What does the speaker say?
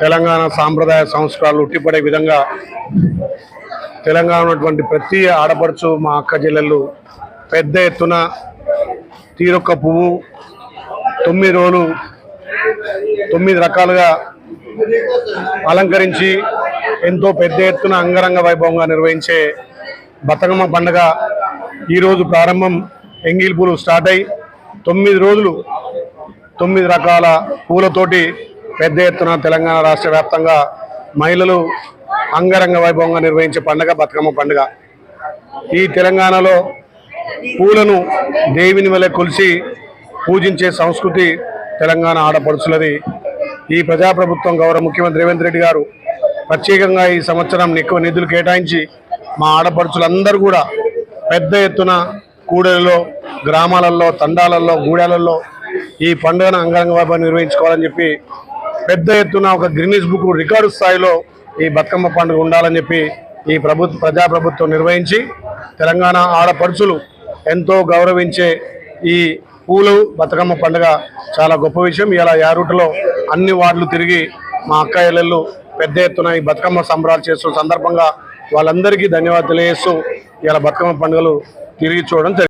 తెలంగాణ సాంప్రదాయ సంస్కారాలు ఉట్టిపడే విధంగా తెలంగాణ ఉన్నటువంటి ప్రతి ఆడపడుచు మా అక్క జిల్లలు పెద్ద ఎత్తున తీరొక్క పువ్వు తొమ్మిది రోజులు తొమ్మిది రకాలుగా అలంకరించి ఎంతో పెద్ద ఎత్తున అంగరంగ వైభవంగా నిర్వహించే బతుకమ్మ పండుగ ఈరోజు ప్రారంభం ఎంగిల్ పూలు స్టార్ట్ అయి తొమ్మిది రోజులు తొమ్మిది రకాల పూలతోటి పెద్ద ఎత్తున తెలంగాణ రాష్ట్ర వ్యాప్తంగా మహిళలు అంగరంగ వైభవంగా నిర్వహించే పండుగ బతుకమ్మ పండుగ. ఈ తెలంగాణలో పూలను దేవిని వలె కొలిసి పూజించే సంస్కృతి తెలంగాణ ఆడపడుచులది ఈ ప్రజాప్రభుత్వం గౌరవ ముఖ్యమంత్రి రేవంత్ రెడ్డి గారు ప్రత్యేకంగా ఈ సంవత్సరం ఎక్కువ నిధులు కేటాయించి మా ఆడపడుచులందరూ కూడా పెద్ద ఎత్తున కూడలలో గ్రామాలలో తండాలలో గూడాలలో ఈ పండుగను అంగరంగ వైభవం నిర్వహించుకోవాలని చెప్పి పెద్ద ఎత్తున ఒక గ్రీనిస్ బుక్ రికార్డు స్థాయిలో ఈ బతుకమ్మ పండుగ ఉండాలని చెప్పి ఈ ప్రభుత్వ ప్రజాప్రభుత్వం నిర్వహించి తెలంగాణ ఆడపడుచులు ఎంతో గౌరవించే ఈ పూలు బతుకమ్మ పండుగ చాలా గొప్ప విషయం. ఇలా యారూటలో అన్ని వార్డులు తిరిగి మా అక్క ఇళ్ళు పెద్ద ఎత్తున ఈ బతుకమ్మ సంబరాలు చేస్తున్న సందర్భంగా వాళ్ళందరికీ ధన్యవాదాలు తెలియజేస్తూ ఇలా బతుకమ్మ పండుగలు తిరిగి చూడడం జరిగింది.